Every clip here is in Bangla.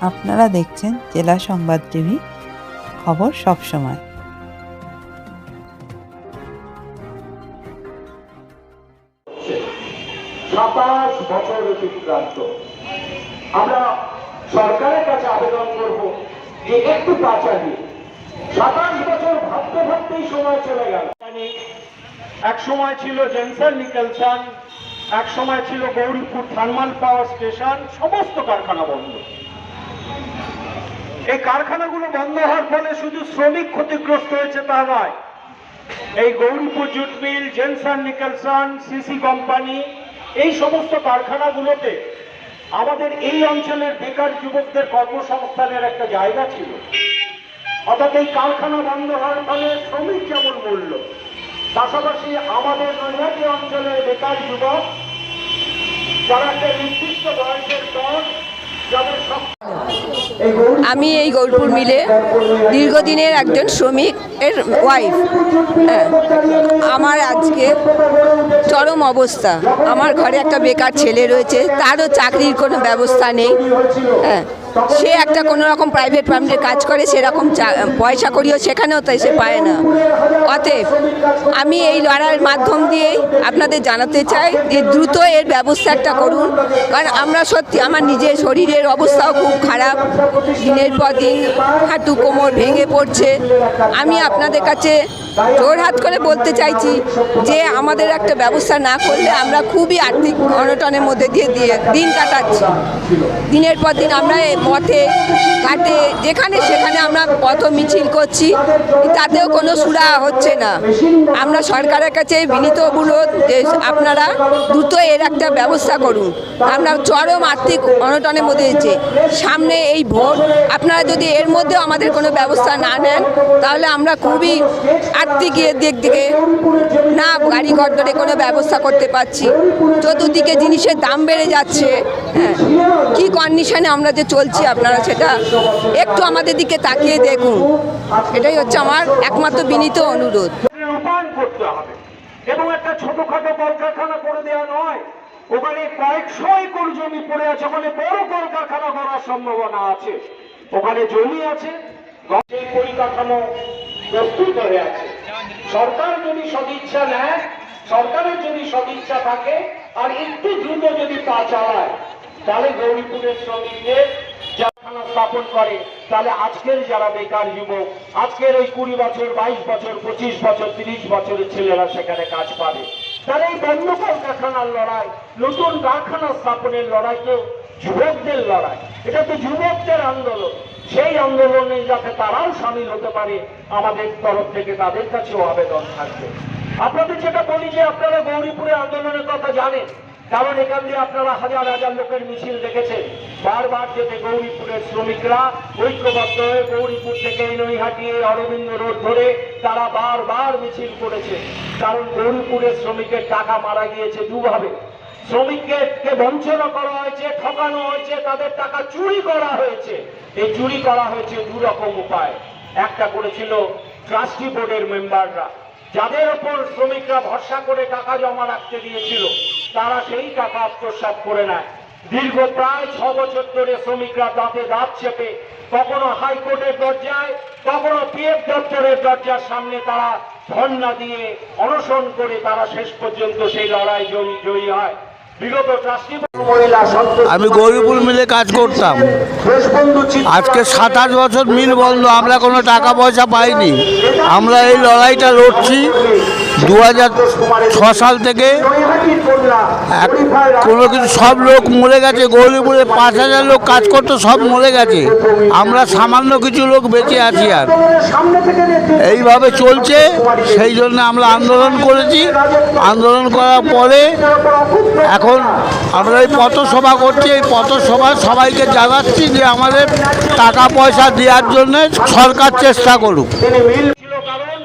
আপনারা দেখছেন জেলা সংবাদ টিভি, খবর সব সময়। সাতাশ বছর অতিক্রান্ত আমরা সরকারের কাছে আবেদন করব যে একটু সাতাশ বছর ভাবতে ভাবতেই সময় চলে গেল। এক সময় ছিল জেনসন নিকেলসন, এক সময় ছিল গৌরীপুর থার্মাল পাওয়ার স্টেশন, সমস্ত কারখানা বন্ধ। এই কারখানাগুলো বন্ধ হওয়ার ফলে শুধু শ্রমিক ক্ষতিগ্রস্ত হয়েছে তা নয়। এই Gauripur jute mill, Jenson Nicholson, CC company, এই সমস্ত কারখানাগুলোতে আমাদের এই অঞ্চলের বেকার যুবকদের কর্মসংস্থানের একটা জায়গা ছিল। অর্থাৎ এই কারখানা বন্ধ হওয়ার ফলে শ্রমিক যেমন মূল্য, পাশাপাশি আমাদের নৈহাটি অঞ্চলের বেকার যুবক, যারা একটা নির্দিষ্ট বয়সের পর যাদের সব আমি এই গৌরপুর মিলে দীর্ঘদিনের একজন শ্রমিক এর ওয়াইফ হ্যাঁ। আমার আজকে চরম অবস্থা। আমার ঘরে একটা বেকার ছেলে রয়েছে, তারও চাকরির কোনো ব্যবস্থা নেই। হ্যাঁ। সে একটা কোনো রকম প্রাইভেট ফার্মে কাজ করে, সেরকম পয়সা করিও সেখানেও তাই সে পায় না। অতএব আমি এই লড়াইয়ের মাধ্যম দিয়ে আপনাদের জানাতে চাই যে দ্রুত এর ব্যবস্থা একটা করুন। কারণ আমরা সত্যি, আমার নিজের শরীরের অবস্থাও খুব খারাপ। দিনের পর দিন হাঁটু কোমর ভেঙে পড়ছে। আমি আপনাদের কাছে জোর হাত করে বলতে চাইছি যে আমাদের একটা ব্যবস্থা না করলে আমরা খুবই আর্থিক অনটনের মধ্যে দিয়ে দিয়ে দিন কাটাচ্ছি। দিনের পর দিন আমরা পথে ঘাটে, যেখানে সেখানে আমরা পথ মিছিল করছি, তাতেও কোনো সুরা হচ্ছে না। আমরা সরকারের কাছে বিনীত অনুরোধ যে আপনারা দ্রুত এর একটা ব্যবস্থা করুন। আমরা চরম আর্থিক অনটনের মধ্যে দিচ্ছি সামনে এই ভোট, আপনারা যদি এর মধ্যেও আমাদের কোনো ব্যবস্থা না নেন, তাহলে আমরা খুবই আর্থিক দিক থেকে না গাড়ি ঘর ধরে কোনো ব্যবস্থা করতে পারছি। চতুর্দিকে জিনিসের দাম বেড়ে যাচ্ছে। হ্যাঁ কী কন্ডিশনে আমরা যে চলছি আপনারা সেটা একটু আমাদের দিকে তাকিয়ে দেখুন। এটাই হচ্ছে আমার একমাত্র বিনীত অনুরোধ। এবং একটা ছোটখাটো কলকারখানা করে দেওয়া নয়। ওখানে কয়েকশো একর জমি পড়ে আছে। ওখানে বড় কলকারখানা করার সম্ভাবনা আছে। ওখানে জমি আছে। পরিকাঠামো প্রস্তুত হয়ে আছে। সরকার যদি সদিচ্ছা নেয়, সরকারের যদি সদিচ্ছা থাকে, আর একটু দ্রুত যদি পা চালায় তাহলে গৌরীপুরের শ্রমিকদের কারখানা স্থাপন করে। তাহলে আজকের যারা বেকার যুবক, আজকের ওই কুড়ি বছর, বাইশ বছর, পঁচিশ বছর, তিরিশ বছরের ছেলেরা সেখানে কাজ পাবে। তাহলে এই বন্ধ কারখানার লড়াই, নতুন কারখানা স্থাপনের লড়াই তো যুবকদের লড়াই। এটা তো যুবকদের আন্দোলন। সেই আন্দোলনে যাতে তারাও সামিল হতে পারে, আমাদের তরফ থেকে তাদের কাছেও আবেদন থাকবে। আপনাদের যেটা বলি যে আপনারা গৌরীপুরে আন্দোলনের কথা জানেন। কারণ এখান দিয়ে আপনারা হাজার হাজার লোকের মিছিল দেখেছেন। বারবার যেতে গৌরীপুরের শ্রমিকরা ঐক্যবদ্ধ হয়ে গৌরীপুর থেকে নৈহাটি অরবিন্দ রোড ধরে তারা বারবার মিছিল করেছে। কারণ গৌরীপুরের শ্রমিকের টাকা মারা গিয়েছে দুভাবে। শ্রমিককে বঞ্চনা করা হয়েছে, ঠকানো হয়েছে, তাদের টাকা চুরি করা হয়েছে। এই চুরি করা হয়েছে দু রকম উপায়। একটা করেছিল ট্রাস্টি বোর্ডের মেম্বাররা, যাদের ওপর শ্রমিকরা ভরসা করে টাকা জমা রাখতে দিয়েছিল। তারা সেই টাকা আত্মসাৎ করে নেয়। দীর্ঘ প্রায় ছ বছর ধরে শ্রমিকরা দাঁতে দাঁত চেপে কখনো হাইকোর্টের দরজায় কখনো পিএফ দপ্তরের দরজার সামনে তারা ধর্ণা দিয়ে অনশন করে তারা শেষ পর্যন্ত সেই লড়াই জয়ী জয়ী হয়। বিগত মহিলা আমি গৌরীপুর মিলে কাজ করতাম। আজকে সাতাশ বছর মিল বন্ধ আমরা কোনো টাকা পয়সা পাইনি। আমরা এই লড়াইটা লড়ছি। দু সাল থেকে কোনো কিছু, সব লোক মরে গেছে গৌরীপুরে পাঁচ হাজার লোক কাজ করতো, সব মরে গেছে। আমরা সামান্য কিছু লোক বেঁচে আছি আর। এইভাবে চলছে, সেই জন্য আমরা আন্দোলন করেছি। আন্দোলন করার পরে এখন আমরা এই পথসভা করছি, এই পথসভা সবাইকে জানাচ্ছি যে আমাদের টাকা পয়সা দেওয়ার জন্য সরকার চেষ্টা করুক তিনি মিল ছিল কারণ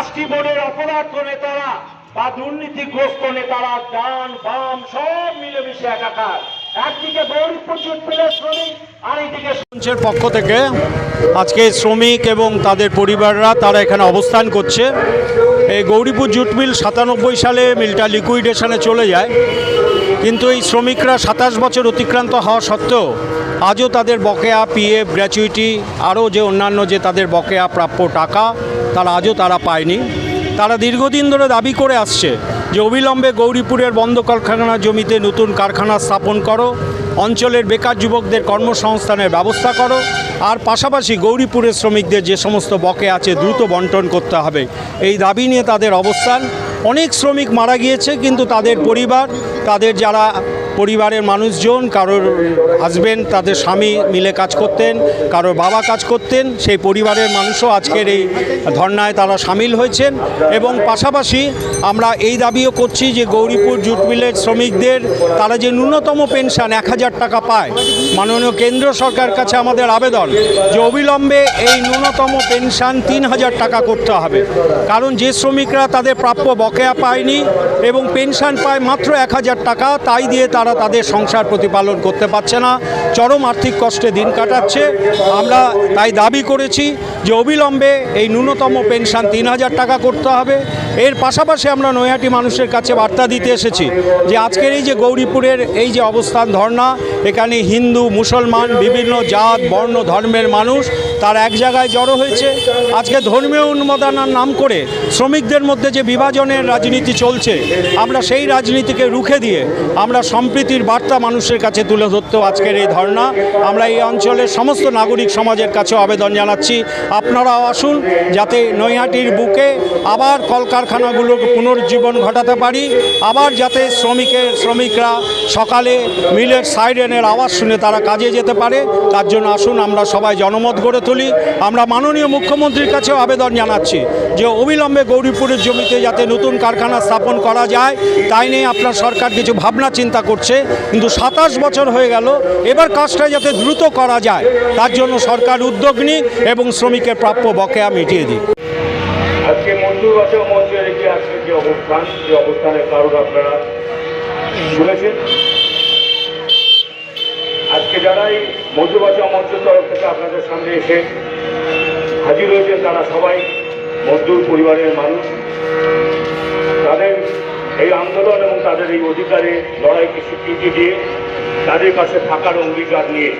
ট্রাস্টি বোর্ডের অপরাধ নেতারা বা দুর্নীতিগ্রস্ত নেতারা ডান, বাম, সব মিলেমিশে একাকার। মঞ্চের পক্ষ থেকে আজকে শ্রমিক এবং তাদের পরিবাররা তারা এখানে অবস্থান করছে। এই গৌরীপুর জুট মিল সাতানব্বই সালে মিলটা লিকুইডেশনে চলে যায়। কিন্তু এই শ্রমিকরা সাতাশ বছর অতিক্রান্ত হওয়া সত্ত্বেও আজও তাদের বকেয়া, পিএফ, গ্র্যাচুইটি, আরও যে অন্যান্য যে তাদের বকেয়া প্রাপ্য টাকা তারা আজও তারা পায়নি। তারা দীর্ঘদিন ধরে দাবি করে আসছে যে অবিলম্বে গৌরীপুরের বন্ধ কারখানা জমিতে নতুন কারখানা স্থাপন করো, অঞ্চলের বেকার যুবকদের কর্মসংস্থানের ব্যবস্থা করো, আর পাশাপাশি গৌরীপুরের শ্রমিকদের যে সমস্ত বকে আছে দ্রুত বন্টন করতে হবে। এই দাবি নিয়ে তাদের অবস্থান। অনেক শ্রমিক মারা গিয়েছে, কিন্তু তাদের পরিবার, তাদের যারা পরিবারের মানুষজন, কারোর হাজবেন্ড তাদের স্বামী মিলে কাজ করতেন, কারোর বাবা কাজ করতেন, সেই পরিবারের মানুষও আজকের এই ধর্নায় তারা সামিল হয়েছেন এবং পাশাপাশি আমরা এই দাবিও করছি যে গৌরীপুর জুট মিলের শ্রমিকদের তারা যে ন্যূনতম পেনশন এক হাজার টাকা পায়, মাননীয় কেন্দ্র সরকার কাছে আমাদের আবেদন যে অবিলম্বে এই ন্যূনতম পেনশন তিন হাজার টাকা করতে হবে। কারণ যে শ্রমিকরা তাদের প্রাপ্য বকেয়া পায়নি এবং পেনশন পায় মাত্র এক হাজার টাকা, তাই দিয়ে তারা তাদের সংসার প্রতিপালন করতে পারছে না। চরম আর্থিক কষ্টে দিন কাটাচ্ছে। আমরা তাই দাবি করেছি যে অবিলম্বে এই ন্যূনতম পেনশন তিন হাজার টাকা করতে হবে। এর পাশাপাশি আমরা নৈহাটি মানুষের কাছে বার্তা দিতে এসেছি যে আজকের এই যে গৌরীপুরের এই যে অবস্থান ধর্না এখানে হিন্দু, মুসলমান, বিভিন্ন জাত, বর্ণ, ধর্মের মানুষ, তার এক জায়গায় জড়ো হয়েছে। আজকে ধর্মীয় উন্মাদনার নাম করে শ্রমিকদের মধ্যে যে বিভাজনের রাজনীতি চলছে, আমরা সেই রাজনীতিকে রুখে দিয়ে আমরা সম্প্রীতির বার্তা মানুষের কাছে তুলে ধরতেও আজকের এই ধর্না আমরা এই অঞ্চলের সমস্ত নাগরিক সমাজের কাছেও আবেদন জানাচ্ছি। আপনারাও আসুন, যাতে নৈহাটির বুকে আবার কলকারখানাগুলোর পুনরুজ্জীবন ঘটাতে পারি। আবার যাতে শ্রমিকের, শ্রমিকরা সকালে মিলের সাইরেনের আওয়াজ শুনে তারা কাজে যেতে পারে, তার জন্য আসুন আমরা সবাই জনমত গড়ে তুলি। আমরা মাননীয় মুখ্যমন্ত্রীর কাছেও আবেদন জানাচ্ছি যে অবিলম্বে গৌরীপুরের জমিতে যাতে নতুন কারখানা স্থাপন করা যায়, তাই নিয়ে আপনার সরকার কিছু ভাবনা চিন্তা করছে। কিন্তু সাতাশ বছর হয়ে গেল, এবার কাজটা যাতে দ্রুত করা যায়, তার জন্য সরকার উদ্যোগ নিক এবং শ্রমিকের প্রাপ্য বকেয়া মিটিয়ে দিক। আজকে মজদুর বাঁচাও মঞ্চে রেখে আজকে যে অবস্থান যে অবস্থানের কারণ আপনারা শুনেছেন। আজকে যারাই বাঁচাও মঞ্চের তরফ থেকে আপনাদের সামনে এসে হাজির হয়েছেন, তারা সবাই মজদুর পরিবারের মানুষ। তাদের এই আন্দোলন এবং তাদের এই অধিকারে লড়াইকে স্বীকৃতি দিয়ে তাদের কাছে থাকার অঙ্গীকার নিয়ে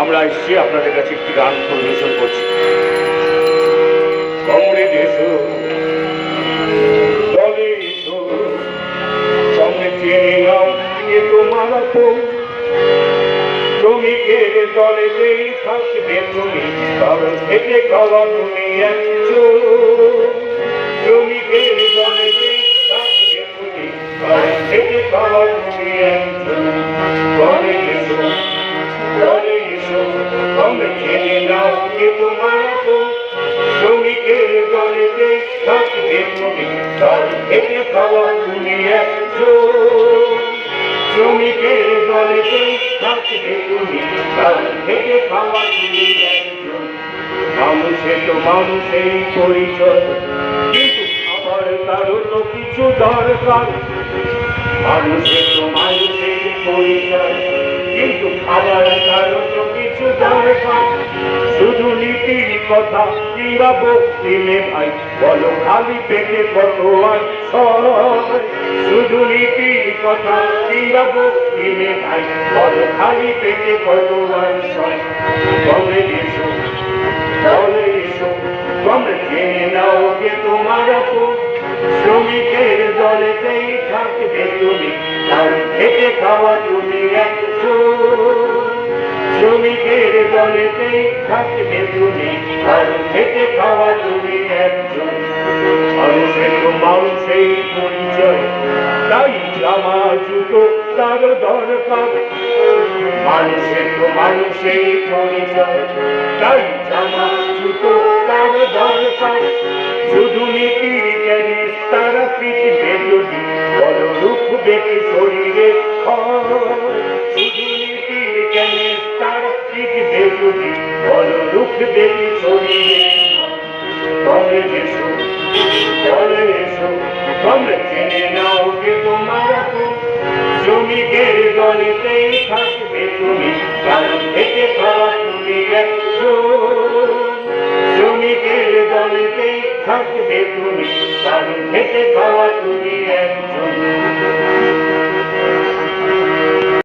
আমরা এসেছি। আপনাদের কাছে একটি গান পরিবেশন করছি। কমরেড চেনে নাও এ তোমার আপন। শ্রমিকের দলেতেই থাকবে তুমি কারণ থেকে খাওয়া তুমি একজন শ্রমিকের দলেতেই থাকবে তুমি কারণ থেকে খাওয়া তুমি একজন দলে এসো দলে এসো সঙ্গে চেনে নাও এ তোমার আপন। শ্রমিকের দলেতে থাকবে তুমি, তার থেকে খাওয়া তুমি একজন তুমি তার খাওয়া তুমি মানুষে তো মানুষের পরিচয়, কিন্তু খাবার কারও তো কিছু দরকার। মানুষে তো মানুষের পরিচয়, কিন্তু খাবার কারও তো কিছু দরকার। শুধু নীতির কথা কিংবা বক্তিলে ভাই বলো খালি পেটে কত আর। শুধু নীতির কথা কিংবা বক্তিলে ভাই বলো খালি পেটে কত। বলে এসো তোমার শ্রমিকের দলেতেই থাকবে তুমি। তার খেটে খাওয়া তুমি একজন শ্রমিকের দলেতেই থাকবে তুমি। আর খেটে খাওয়া তুমি একজন মানুষের পরিচয় তাই জামা জুতো তার দরকার মানুষের তো মানুষের পরিচয় তাই জামা জুতো তার দরকার শুধু নীতির জ্ঞানে তারা পৃথিবী যদি দেখে শরীরে শুধু নীতির জ্ঞানে তারা পৃথিবী যদি বড় দেখে শরীরে তবে এসো তবে এসো, তোমরা জেনে নাও মনেতেই থাকবে তুমি কারণ থেকে পাওয়া তুমি তুমি দিল দলেতেই থাকবে তুমি কারণ থেকে পাওয়া